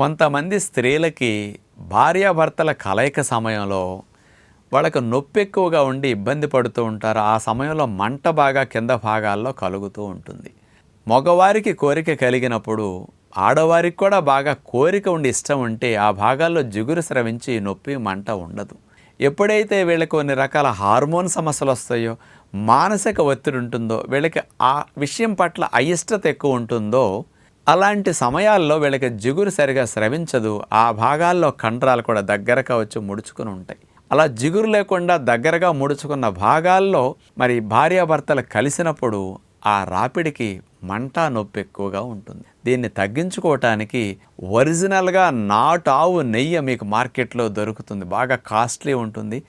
కొంతమంది స్త్రీలకి భార్యాభర్తల కలయిక సమయంలో వాళ్ళకు నొప్పి ఎక్కువగా ఉండి ఇబ్బంది పడుతూ ఉంటారు. ఆ సమయంలో మంట బాగా కింద భాగాల్లో కలుగుతూ ఉంటుంది. మగవారికి కోరిక కలిగినప్పుడు ఆడవారికి కూడా బాగా కోరిక ఉండి ఇష్టం ఉంటే ఆ భాగాల్లో జిగురు స్రవించి నొప్పి మంట ఉండదు. ఎప్పుడైతే వీళ్ళకి కొన్ని రకాల హార్మోన్ సమస్యలు వస్తాయో మానసిక ఒత్తిడి ఉంటుందో వీళ్ళకి ఆ విషయం పట్ల అయిష్టత ఎక్కువ ఉంటుందో అలాంటి సమయాల్లో వీళ్ళకి జిగురు సరిగా స్రవించదు. ఆ భాగాల్లో కండరాలు కూడా దగ్గరగా వచ్చి ముడుచుకుని ఉంటాయి. అలా జిగురు లేకుండా దగ్గరగా ముడుచుకున్న భాగాల్లో మరి భార్యాభర్తలు కలిసినప్పుడు ఆ రాపిడికి మంట నొప్పి ఎక్కువగా ఉంటుంది. దీన్ని తగ్గించుకోవటానికి ఒరిజినల్గా నాటు ఆవు నెయ్యి మీకు మార్కెట్లో దొరుకుతుంది. బాగా కాస్ట్లీ ఉంటుంది.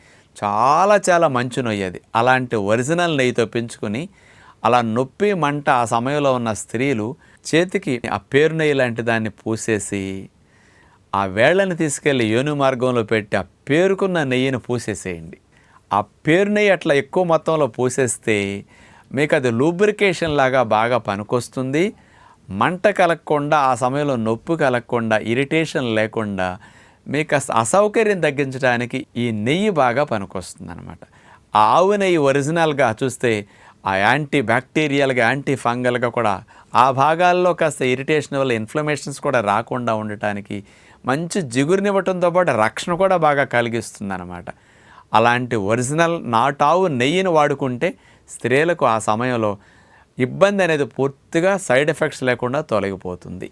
చాలా చాలా మంచి నొయ్యి అది. అలాంటి ఒరిజినల్ నెయ్యితో పెంచుకొని అలా నొప్పి మంట ఆ సమయంలో ఉన్న స్త్రీలు చేతికి ఆ పేరు నెయ్యి లాంటి దాన్ని పూసేసి ఆ వేళ్ళని తీసుకెళ్ళి యోని మార్గంలో పెట్టి ఆ పేరుకున్న నెయ్యిని పూసేసేయండి. ఆ పేరు నెయ్యి అట్లా ఎక్కువ మొత్తంలో పూసేస్తే మీకు అది లూబ్రికేషన్ లాగా బాగా పనికొస్తుంది. మంట కలగకుండా ఆ సమయంలో నొప్పి కలగకుండా ఇరిటేషన్ లేకుండా మీకు అస- అసౌకర్యం తగ్గించడానికి ఈ నెయ్యి బాగా పనికొస్తుంది అనమాట ఆవు నెయ్యి ఒరిజినల్గా చూస్తే ఆ యాంటీ బ్యాక్టీరియల్గా యాంటీ ఫంగల్గా కూడా ఆ భాగాల్లో కాస్త ఇరిటేషన్ వల్ల ఇన్ఫ్లమేషన్స్ కూడా రాకుండా ఉండటానికి మంచి జిగురునివ్వటంతో పాటు రక్షణ కూడా బాగా కలిగిస్తుంది అనమాట అలాంటి ఒరిజినల్ నాటావు నెయ్యిని వాడుకుంటే స్త్రీలకు ఆ సమయంలో ఇబ్బంది అనేది పూర్తిగా సైడ్ ఎఫెక్ట్స్ లేకుండా తొలగిపోతుంది.